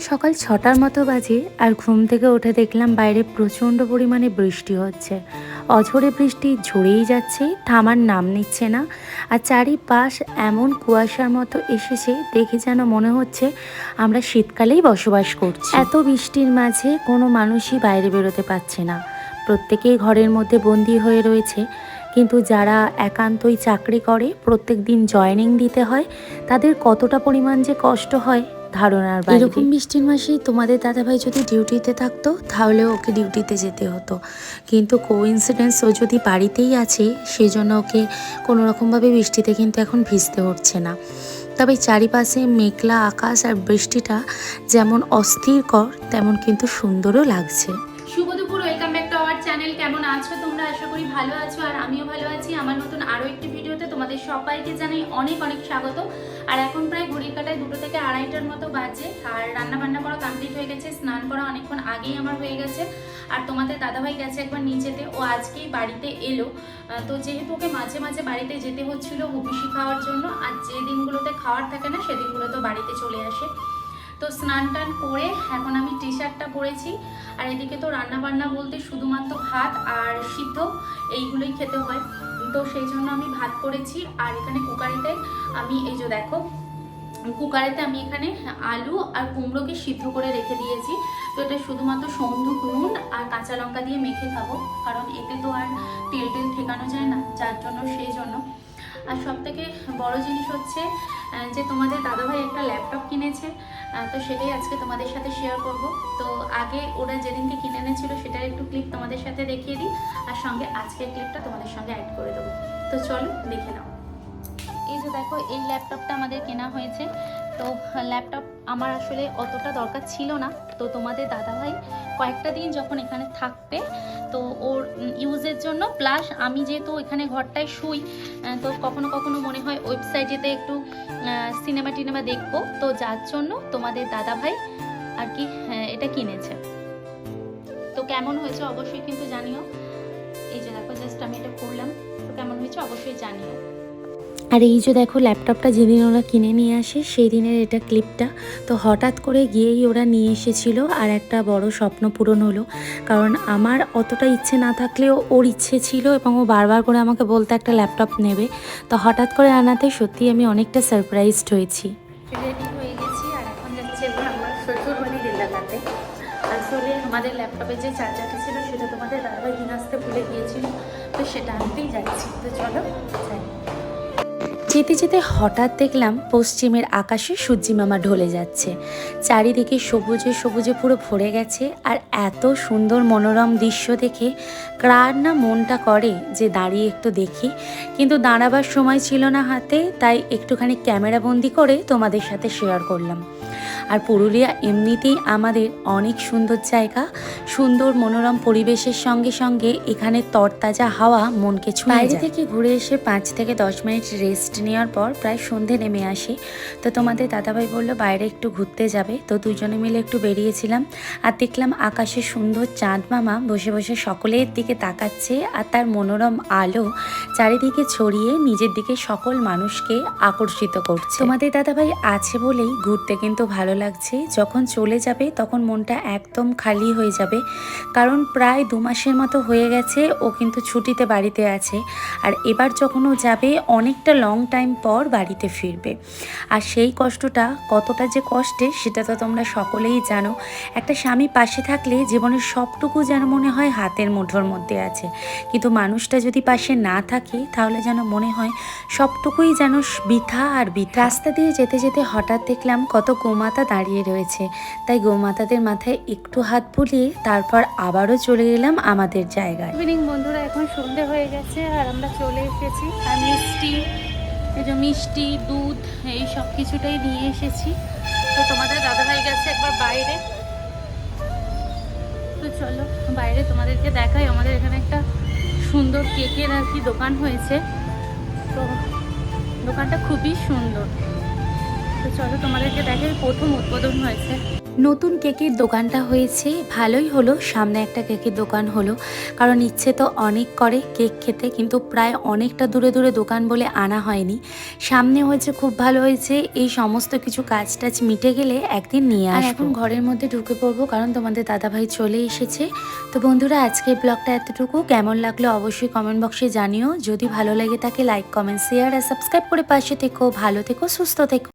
সকাল ছটার মতো বাজে আর ঘুম থেকে উঠে দেখলাম বাইরে প্রচণ্ড পরিমাণে বৃষ্টি হচ্ছে। অঝরে বৃষ্টি ঝরেই যাচ্ছে, থামার নাম নিচ্ছে না আর চারিপাশ এমন কুয়াশার মতো এসেছে দেখে যেন মনে হচ্ছে আমরা শীতকালেই বসবাস করছি। এত বৃষ্টির মাঝে কোনো মানুষই বাইরে বেরোতে পারছে না। প্রত্যেকেই ঘরের মধ্যে বন্দি হয়ে রয়েছে, কিন্তু যারা একান্তই চাকরি করে প্রত্যেক দিন জয়েনিং দিতে হয়, তাদের কতটা পরিমাণ যে কষ্ট হয় ধারণার বাইরে। এরকম বৃষ্টির মাসেই তোমাদের দাদাভাই যদি ডিউটিতে থাকতো, তাহলে ওকে ডিউটিতে যেতে হতো। কিন্তু কোইন্সিডেন্স ও যদি বাড়িতেই আছে সেই জন্য ওকে কোনো রকমভাবে বৃষ্টিতে কিন্তু এখন ভিজতে হচ্ছে না। তবে চারিপাশে মেঘলা আকাশ আর বৃষ্টিটা যেমন অস্থিরকর তেমন কিন্তু সুন্দরও লাগছে। চ্যানেল কেমন আছো? তোমরা আশা করি ভালো আছো আর আমিও ভালো আছি। আমার নতুন আরও একটি ভিডিওতে তোমাদের সবাইকে জানাই অনেক অনেক স্বাগত। আর এখন প্রায় ঘড়ির কাটায় দুটো থেকে আড়াইটার মতো বাজে আর রান্না বান্না করা কমপ্লিট হয়ে গেছে, স্নান করা অনেকক্ষণ আগেই আমার হয়ে গেছে। আর তোমাদের দাদাভাই গেছে একবার নিচেতে, ও আজকেই বাড়িতে এলো। তো যেহেতু ওকে মাঝে মাঝে বাড়িতে যেতে হচ্ছিল হুবিসি খাওয়ার জন্য, আর যে দিনগুলোতে খাওয়ার থাকে না, সেদিনগুলো তো বাড়িতে চলে আসে। তো স্নান টান করে এখন আমি টি শার্টটা পরেছি। আর এদিকে তো রান্না বান্না বলতে শুধুমাত্র ভাত আর সিদ্ধ, এইগুলোই খেতে হয়। তো সেই জন্য আমি ভাত করেছি। আর এখানে কুকারিতে আমি এই যে দেখো কুকারেতে আমি এখানে আলু আর কুমড়োকে সিদ্ধ করে রেখে দিয়েছি। তো এটা শুধুমাত্র সন্ধুক নুন আর কাঁচা লঙ্কা দিয়ে মেখে খাব, কারণ এতে তো আর তেল টেল ঠেকানো যায় না, যার জন্য সেই জন্য। আর সব থেকে বড় জিনিস হচ্ছে যে তোমাদের দাদাভাই একটা ল্যাপটপ কিনেছে তো সেটাই আজকে তোমাদের সাথে শেয়ার করব। তো আগে ওরা যেদিনকে কিনে এনেছিল সেটার একটু ক্লিপ তোমাদের সাথে দেখিয়ে দিই, আর সঙ্গে আজকের ক্লিপটা তোমাদের সঙ্গে অ্যাড করে দেবো। তো চলো দেখে নাও। দেখো এই ল্যাপটপটা আমাদের কেনা হয়েছে। তো ল্যাপটপ আমার আসলে অতটা দরকার ছিল না। তো তোমাদের দাদাভাই কয়েকটা দিন যখন এখানে থাকবে তো ওর ইউজের জন্য প্লাস আমি যেহেতু এখানে ঘরটায় শুই তো কখনো কখনো মনে হয় ওয়েবসাইটেতে একটু সিনেমা টিনেমা দেখব। তো যার জন্য তোমাদের দাদাভাই আর কি আহ, এটা কিনেছে। তো কেমন হয়েছে অবশ্যই কিন্তু জানিও। এই যে দেখো জাস্ট আমি এটা করলাম। তো কেমন হয়েছে অবশ্যই জানিও। আর এই যে দেখো ল্যাপটপটা যেদিন ওরা কিনে নিয়ে আসে, সেই দিনের এটা ক্লিপটা। তো হঠাৎ করে গিয়েই ওরা নিয়ে এসেছিল আর একটা বড় স্বপ্ন পূরণ হলো। কারণ আমার অতটা ইচ্ছে না থাকলেও ওর ইচ্ছে ছিল এবং ও বারবার করে আমাকে বলতে একটা ল্যাপটপ নেবে। তো হঠাৎ করে আনাতে সত্যি আমি অনেকটা সারপ্রাইজড হয়েছি। হয়ে আমাদের ল্যাপটপে যে চার্জারটা ছিল সেটা তোমাদের দাদাভাই আসতে ভুলে গিয়েছিল, তো সেটা আনতেই যাচ্ছি। তো চলো, যাই। যেতে যেতে হঠাৎ দেখলাম পশ্চিমের আকাশে সূর্যি মামা ঢলে যাচ্ছে। চারিদিকে সবুজে সবুজে পুরো ভরে গেছে আর এত সুন্দর মনোরম দৃশ্য দেখে কার না মনটা করে যে দাঁড়িয়ে একটু দেখি। কিন্তু দাঁড়াবার সময় ছিল না হাতে, তাই একটুখানি ক্যামেরাবন্দি করে তোমাদের সাথে শেয়ার করলাম। আর পুরুলিয়া এমনিতেই আমাদের অনেক সুন্দর জায়গা সুন্দর মনোরম পরিবেশের সঙ্গে সঙ্গে এখানে তরতাজা হাওয়া মনকে ছুঁয়ে বাইরে থেকে ঘুরে এসে পাঁচ থেকে দশ মিনিট রেস্ট নেওয়ার পর প্রায় সন্ধে নেমে আসে। তো তোমাদের দাদাভাই বলল বাইরে একটু ঘুরতে যাবে। তো দুজনে মিলে একটু বেরিয়েছিলাম আর দেখলাম আকাশে সুন্দর চাঁদ মামা বসে বসে সকলের দিকে তাকাচ্ছে আর তার মনোরম আলো চারিদিকে ছড়িয়ে নিজের দিকে সকল মানুষকে আকর্ষিত করছে। তোমাদের দাদাভাই আছে বলেই ঘুরতে কিন্তু ভালো লাগছে। যখন চলে যাবে, তখন মনটা একদম খালি হয়ে যাবে। কারণ প্রায় দু মাসের মতো হয়ে গেছে, ও কিন্তু ছুটিতে বাড়িতে আছে। আর এবার যখন ও যাবে, অনেকটা লং টাইম পর বাড়িতে ফিরবে। আর সেই কষ্টটা, কতটা যে কষ্টের সেটা তো তোমরা সকলেই জানো। একটা স্বামী পাশে থাকলে জীবনের সবটুকু যেন মনে হয় হাতের মুঠোর মধ্যে আছে। কিন্তু মানুষটা যদি পাশে না থাকে, তাহলে যেন মনে হয় সবটুকুই যেন বৃথা আর বৃথা। রাস্তা দিয়ে যেতে যেতে হঠাৎ দেখলাম কত গোমাতা দাঁড়িয়ে রয়েছে। তাই গোমাতাদের মাথায় একটু হাত বুলিয়ে তারপর আবারও চলে এলাম আমাদের জায়গায়। ইভিনিং বন্ধুরা, এখন সন্ধে হয়ে গেছে আর আমরা চলে এসেছি। আর মিষ্টি মিষ্টি, দুধ, এই সব কিছুটাই নিয়ে এসেছি। তো তোমাদের দাদা দাদাভাই গেছে একবার বাইরে। তো চলো, বাইরে তোমাদেরকে দেখাই। আমাদের এখানে একটা সুন্দর কেকের আর কি দোকান হয়েছে। তো দোকানটা খুবই সুন্দর। তো চলো তোমাদেরকে দেখে প্রথম উদ্বোধন হয়েছে। নতুন কেকের দোকানটা হয়েছে ভালোই হলো সামনে একটা কেকের দোকান হলো কারণ ইচ্ছে তো অনেক করে কেক খেতে কিন্তু প্রায় অনেকটা দূরে দূরে দোকান বলে আনা হয়নি। সামনে হয়েছে খুব ভালো হয়েছে এই সমস্ত কিছু কাজ টাজ মিটে গেলে একদিন নিয়ে আর এখন ঘরের মধ্যে ঢুকে পড়ব কারণ তোমাদের দাদাভাই চলে এসেছে। তো বন্ধুরা আজকের ব্লগটা এতটুকু। কেমন লাগল অবশ্যই কমেন্ট বক্সে জানিও। যদি ভালো লাগে থাকে লাইক কমেন্ট শেয়ার আর সাবস্ক্রাইব করে পাশে থেকো। ভালো থেকো সুস্থ থেকো।